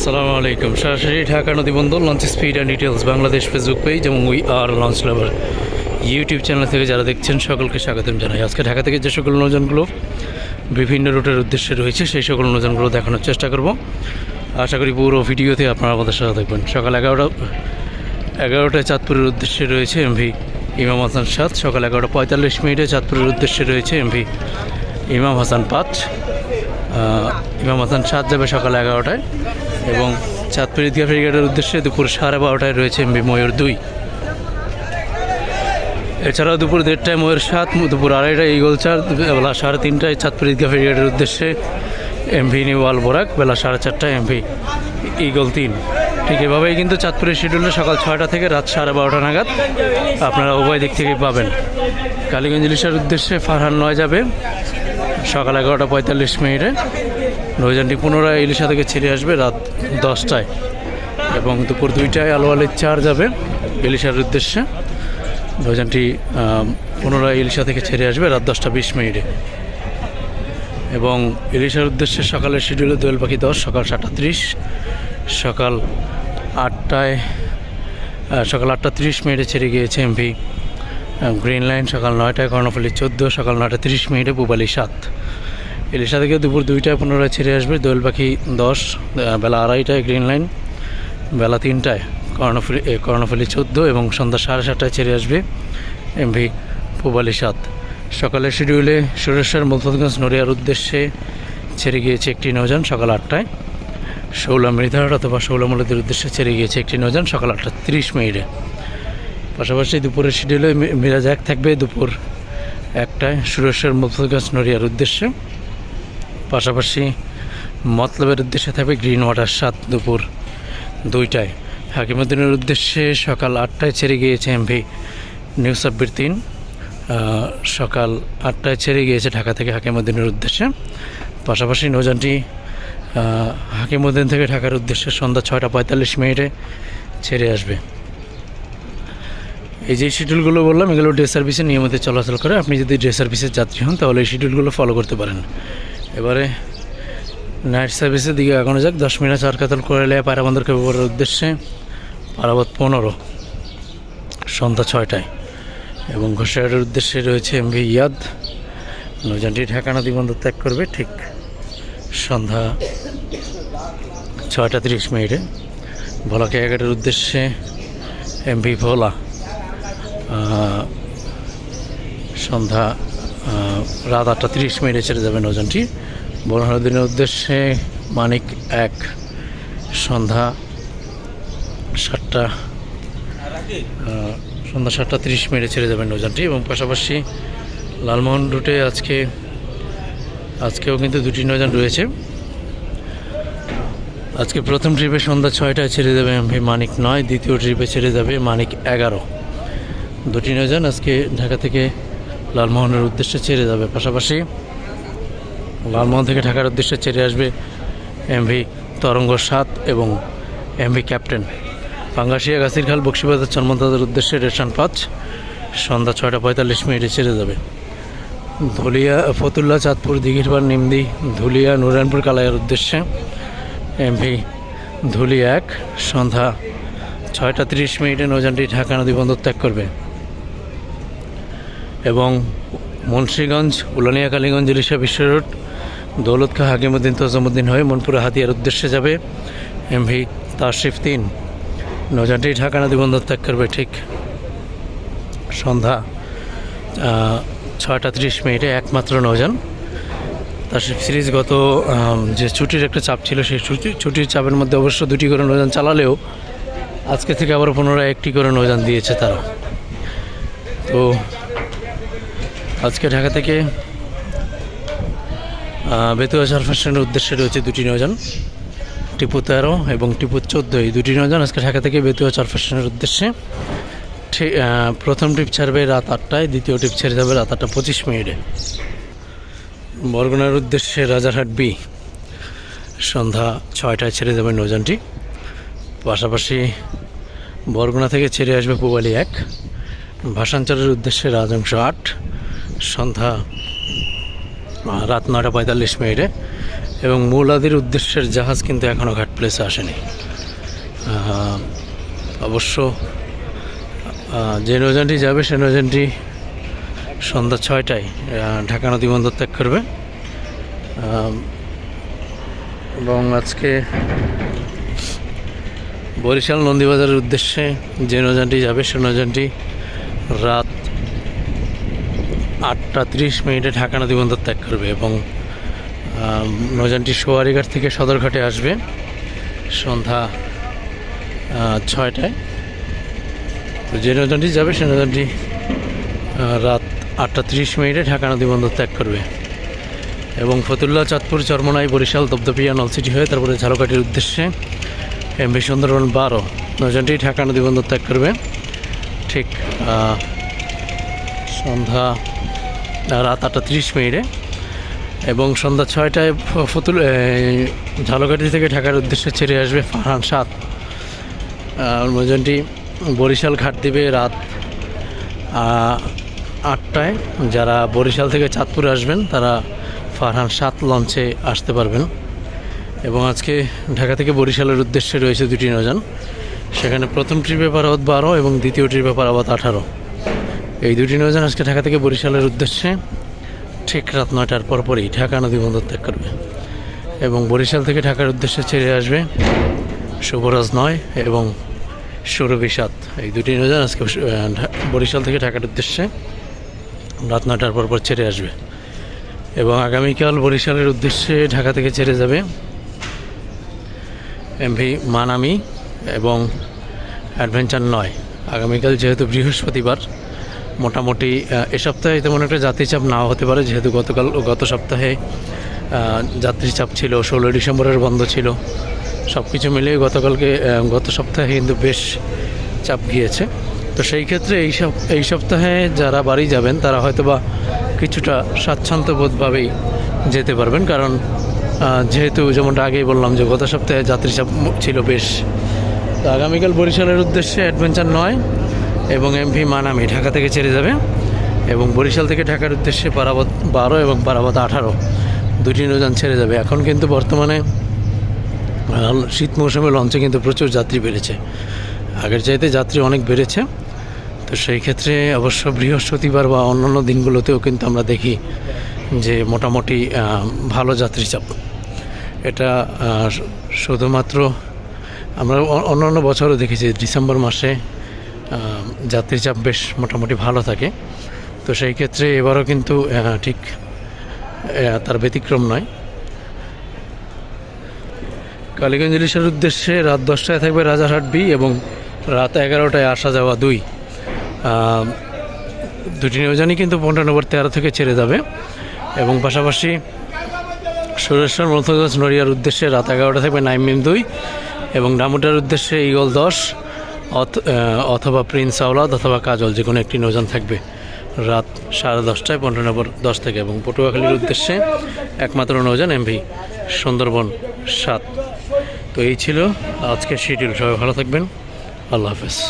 আসসালামু আলাইকুম। সরাসরি ঢাকা নদী নদীবন্দর launch speed and details Bangladesh Facebook page এবং we are launch lover YouTube channel থেকে যারা দেখছেন, সকলকে স্বাগতম জানাই। আজকে ঢাকা থেকে যে সকল নৌযানগুলো বিভিন্ন রুটের উদ্দেশ্যে রয়েছে, সেই সকল নৌযানগুলো দেখানোর চেষ্টা করব। আশা করি পুরো ভিডিওতে আপনারা আমাদের সাথে দেখবেন সকাল এগারোটা, এগারোটায় চাঁদপুরের উদ্দেশ্যে রয়েছে এমভি ইমাম হাসান সাত সকাল এগারোটা পঁয়তাল্লিশ মিনিটে চাঁদপুরের উদ্দেশ্যে রয়েছে এমভি ইমাম হাসান পাঁচ ইমাম হাসান সাত যাবে সকাল এগারোটায়। এবং চাঁদপুর ঈদগাহ ফেরিঘাটের উদ্দেশ্যে দুপুর সাড়ে বারোটায় রয়েছে এমবি ময়ূর দুই। এছাড়াও দুপুর দেড়টায় ময়ূর সাত, দুপুর আড়াইটায় ইগল চার, বেলা সাড়ে তিনটায় চাঁদপুর ঈদগাহ ফেরিঘাটের উদ্দেশ্যে এমভি নিউ আল বোরাক বেলা সাড়ে চারটায় এমভি ইগল তিন। ঠিক এভাবেই কিন্তু চাঁদপুরের শিডিউলে সকাল ছয়টা থেকে রাত সাড়ে বারোটা নাগাদ। আপনারা উভয় দিক থেকেই পাবেন। কালীগঞ্জ ইলিশের উদ্দেশ্যে ফারহান নয় যাবে। সকাল এগারোটা পঁয়তাল্লিশ মিনিটে। নৌযানটি পুনরায় ইলিশা থেকে ছেড়ে আসবে রাত দশটায় এবং দুপুর দুইটায় আলোয়ালের চার যাবে ইলিশার উদ্দেশ্যে। নৌযানটি পুনরায় ইলিশা থেকে ছেড়ে আসবে রাত দশটা বিশ মিনিটে। এবং ইলিশার উদ্দেশ্যে সকালের শিডিউলে দোয়েল পাখি দশ, সকাল সাতটা ত্রিশ, সকাল আটটায় সকাল আটটা তিরিশ মিনিটে ছেড়ে গিয়েছে এমভি গ্রিন লাইন, সকাল নয়টায় কর্ণফুলি চোদ্দ, সকাল নয়টা তিরিশ মিনিটে পুবালি সাত। ইলিশা থেকে দুপুর দুইটায় পুনরায় ছেড়ে আসবে। দোয়েল পাখি দশ বেলা আড়াইটায় গ্রিন লাইন, বেলা তিনটায় কর্ণফুলি কর্ণফুলি চোদ্দ এবং সন্ধ্যা সাড়ে সাতটায় ছেড়ে আসবে এমভি পুবালি সাত। সকালের শিডিউলে সুরেশ্বর মুলফতগঞ্জ নড়িয়ার উদ্দেশ্যে ছেড়ে গিয়েছে একটি নৌযান সকাল আটটায়। শৌলা মৃধার অথবা শৌলা মূলদের উদ্দেশ্যে ছেড়ে গিয়েছে একটি নৌযান সকাল আটটা তিরিশ মিনিটে। পাশাপাশি দুপুরের শিডিউলে মিরাজ এক থাকবে দুপুর একটায় সুরেশ্বর মুলফতগঞ্জ নড়িয়ার উদ্দেশ্যে। পাশাপাশি মতলবের উদ্দেশ্যে থাকবে গ্রিন ওয়াটার সাত দুপুর দুইটায়। হাকিমুদ্দিনের উদ্দেশ্যে সকাল আটটায় ছেড়ে গিয়েছে এমভি। নিউ সাব্বির তিন সকাল আটটায় ছেড়ে গিয়েছে ঢাকা থেকে হাকিমুদ্দিনের উদ্দেশ্যে। পাশাপাশি নৌযানটি আহ, হাকিমুদ্দিন থেকে ঢাকার উদ্দেশ্যে সন্ধ্যা ছয়টা পঁয়তাল্লিশ মিনিটে ছেড়ে আসবে। এই যে শিডিউলগুলো বললাম এগুলো ডে সার্ভিসে নিয়মিত চলাচল করে। আপনি যদি ডে সার্ভিসের যাত্রী হন তাহলে এই শিডিউলগুলো ফলো করতে পারেন। এবারে নাইট সার্ভিসের দিকে এখনও যাক। দশ মিনিট চার কাতল করে এলে পায়রাবন্দরকে ব্যবহারের উদ্দেশ্যে পারাবত পনেরো, সন্ধ্যা ছয়টায়। এবং ঘোষাহাটের উদ্দেশ্যে রয়েছে এমভি ইয়াদ। নৌযানটি ঢাকা নদী বন্দর ত্যাগ করবে ঠিক সন্ধ্যা ছয়টা তিরিশ মিনিটে। ভোলাকে এগারোটার উদ্দেশ্যে এমভি ভোলা সন্ধ্যা রাত আটটা তিরিশ মিনিটে ছেড়ে যাবে নৌযানটি বনহরদিনের উদ্দেশ্যে মানিক এক, সন্ধ্যা সাতটা সন্ধ্যা সাতটা তিরিশ মিনিটে ছেড়ে যাবেন নৌযানটি এবং পাশাপাশি লালমোহন রুটে আজকে, আজকেও কিন্তু দুটি নৌযান রয়েছে। আজকে প্রথম ট্রিপে সন্ধ্যা ছয়টায় ছেড়ে যাবে এমভি মানিক নয়, দ্বিতীয় ট্রিপে ছেড়ে যাবে মানিক এগারো। দুটি নৌযান আজকে ঢাকা থেকে লালমোহনের উদ্দেশ্যে ছেড়ে যাবে। পাশাপাশি লালমোহন থেকে ঢাকার উদ্দেশ্যে ছেড়ে আসবে এমভি তরঙ্গ সাত এবং এমভি ক্যাপ্টেন। পাঙ্গাসিয়া গাছির খাল বক্সিবাজার চন্মন্তাদের উদ্দেশ্যে রেশন পাঁচ। সন্ধ্যা ছয়টা পঁয়তাল্লিশ মিনিটে ছেড়ে যাবে। ধুলিয়া, ফতুল্লা, চাঁদপুর, দিঘিরপাড়, নিমদি, ধুলিয়া নুরায়ণপুর কালাইয়ের উদ্দেশ্যে এমভি ধুলি এক। সন্ধ্যা ছয়টা তিরিশ মিনিটে নৌযানটি ঢাকা নদী বন্দর ত্যাগ করবে। এবং মুন্সীগঞ্জ, উলানিয়া, কালীগঞ্জ ইলিশা বিশ্ব রোড, দৌলত খা, হাকিমুদ্দিন, তজমুদ্দিন হয়ে মনপুরে হাতিয়ার উদ্দেশ্যে যাবে এমভি তাশরিফ তিন। নৌযানটি ঢাকা নদী বন্দর ত্যাগ করবে ঠিক সন্ধ্যা ছয়টা তিরিশ মিনিটে একমাত্র নৌযান। তাশরিফ সিরিজ গত যে ছুটির একটা চাপ ছিল সেই ছুটি, ছুটির চাপের মধ্যে অবশ্য দুটি করে নৌযান চালালেও আজকে থেকে আবার পুনরায় একটি করে নৌযান দিয়েছে তারা। তো আজকে ঢাকা থেকে বেতুয়া সারফার্সের উদ্দেশ্যে রয়েছে দুটি নৌযান টিপু তেরো এবং টিপু চোদ্দ, এই দুটি নৌযান আজকে ঢাকা থেকে বেতুয়া চারফার্সের উদ্দেশ্যে। প্রথম ট্রিপ ছাড়বে রাত আটটায়, দ্বিতীয় ট্রিপ ছেড়ে যাবে রাত আটটা পঁচিশ মিনিটে। বরগুনার উদ্দেশ্যে রাজারহাট বি, সন্ধ্যা ছয়টায় ছেড়ে যাবে নৌযানটি পাশাপাশি বরগুনা থেকে ছেড়ে আসবে পুবালি এক। ভাষাঞ্চলের উদ্দেশ্যে রাজংশ আট। সন্ধ্যা রাত নয়টা পঁয়তাল্লিশ মিনিটে এবং মূলাদির উদ্দেশ্যের জাহাজ কিন্তু এখনও ঘাট প্লেসে আসেনি। অবশ্য যে নৌযানটি যাবে সে নৌযানটি সন্ধ্যা ছয়টায় ঢাকা নদী বন্দর ত্যাগ করবে। এবং আজকে বরিশাল নন্দীবাজারের উদ্দেশ্যে যে নৌযানটি যাবে সে নৌযানটি রাত আটটা তিরিশ মিনিটে ঢাকা নদী বন্দর ত্যাগ করবে এবং নৌযানটি সোয়ারিঘাট থেকে সদরঘাটে আসবে সন্ধ্যা ছয়টায়। তো যে নৌযানটি যাবে সে নৌযানটি রাত আটটা তিরিশ মিনিটে ঢাকা নদী বন্দর ত্যাগ করবে। এবং ফতুল্লা, চাঁদপুর, চরমনাই, বরিশাল দপদপিয়া নলসিটি হয়ে তারপরে ঝালকাঠির উদ্দেশ্যে এমভি সুন্দরবন বারো নৌযানটি ঢাকা নদী বন্দর ত্যাগ করবে। ঠিক সন্ধ্যা রাত আটটা তিরিশ মিনিটে এবং সন্ধ্যা ছয়টায় ফতুল ঝালকাঠি থেকে ঢাকার উদ্দেশ্যে ছেড়ে আসবে ফারহান সাত নৌযানটি বরিশাল ঘাট দিবে রাত আটটায়। যারা বরিশাল থেকে চাঁদপুরে আসবেন, তারা ফারহান সাত লঞ্চে আসতে পারবেন। এবং আজকে ঢাকা থেকে বরিশালের উদ্দেশ্যে রয়েছে দুটি নৌযান সেখানে প্রথম ট্রিপে পারাবত বারো এবং দ্বিতীয় ট্রিপে পারাবত আঠারো। এই দুটি নৌযান আজকে ঢাকা থেকে বরিশালের উদ্দেশ্যে ঠিক রাত নয়টার পরপরই ঢাকা নদী বন্দর ত্যাগ করবে। এবং বরিশাল থেকে ঢাকার উদ্দেশ্যে ছেড়ে আসবে শুভরাজ নয় এবং সাত। এই দুটি নৌযান আজকে বরিশাল থেকে ঢাকার উদ্দেশ্যে রাত নয়টার পর পর ছেড়ে আসবে। এবং আগামীকাল বরিশালের উদ্দেশ্যে ঢাকা থেকে ছেড়ে যাবে এমভি মানামি এবং অ্যাডভেঞ্চার নয়। আগামীকাল যেহেতু বৃহস্পতিবার মোটামুটি এ সপ্তাহে তেমন একটা যাত্রী চাপ নাও হতে পারে যেহেতু গতকাল গত সপ্তাহে আহ, যাত্রী চাপ ছিল ষোলো ডিসেম্বরের বন্ধ ছিল। সব কিছু মিলিয়ে গতকালকে গত সপ্তাহে কিন্তু বেশ চাপ গিয়েছে। তো সেই ক্ষেত্রে এই সপ এই সপ্তাহে যারা বাড়ি যাবেন তারা হয়তো বা কিছুটা স্বাচ্ছন্দ্যবোধভাবেই যেতে পারবেন। কারণ যেহেতু যেমনটা আগেই বললাম যে গত সপ্তাহে যাত্রী চাপ ছিল বেশ তো আগামীকাল বরিশালের উদ্দেশ্যে অ্যাডভেঞ্চার নয় এবং এমভি মানামি ঢাকা থেকে ছেড়ে যাবে এবং বরিশাল থেকে ঢাকার উদ্দেশ্যে পারাবত বারো এবং পারাবত আঠারো দুটি নৌযান ছেড়ে যাবে। এখন কিন্তু বর্তমানে শীত মৌসুমে লঞ্চে কিন্তু প্রচুর যাত্রী বেড়েছে। আগের চাইতে যাত্রী অনেক বেড়েছে। তো সেই ক্ষেত্রে অবশ্য বৃহস্পতিবার বা অন্যান্য দিনগুলোতেও কিন্তু আমরা দেখি যে মোটামুটি ভালো যাত্রী চাপ। এটা শুধুমাত্র আমরা অন্যান্য বছরও দেখেছি, ডিসেম্বর মাসে যাত্রী চাপ বেশ মোটামুটি ভালো থাকে। তো সেই ক্ষেত্রে এবারও কিন্তু ঠিক তার ব্যতিক্রম নয়। কালীগঞ্জ ইলিশের উদ্দেশ্যে রাত দশটায় থাকবে রাজারহাট বি এবং রাত এগারোটায় আসা যাওয়া দুই। দুটি নৌজানই কিন্তু পনেরো নম্বর তেরো থেকে ছেড়ে যাবে এবং পাশাপাশি সুরেশ্বর মলথগঞ্জ নড়িয়ার উদ্দেশ্যে রাত এগারোটা থাকবে নাইমিন দুই এবং ডামুটার উদ্দেশ্যে ইগল দশ। অথবা প্রিন্স আওলাদ অথবা কাজল, যে কোনো একটি নৌজান থাকবে। রাত সাড়ে দশটায়, পনেরো নম্বর দশ থেকে। এবং পটুয়াখালীর উদ্দেশ্যে একমাত্র নৌজান এমভি, সুন্দরবন সাত। তো এই ছিল আজকের শিডিউল। সবাই ভালো থাকবেন। আল্লাহ হাফেজ।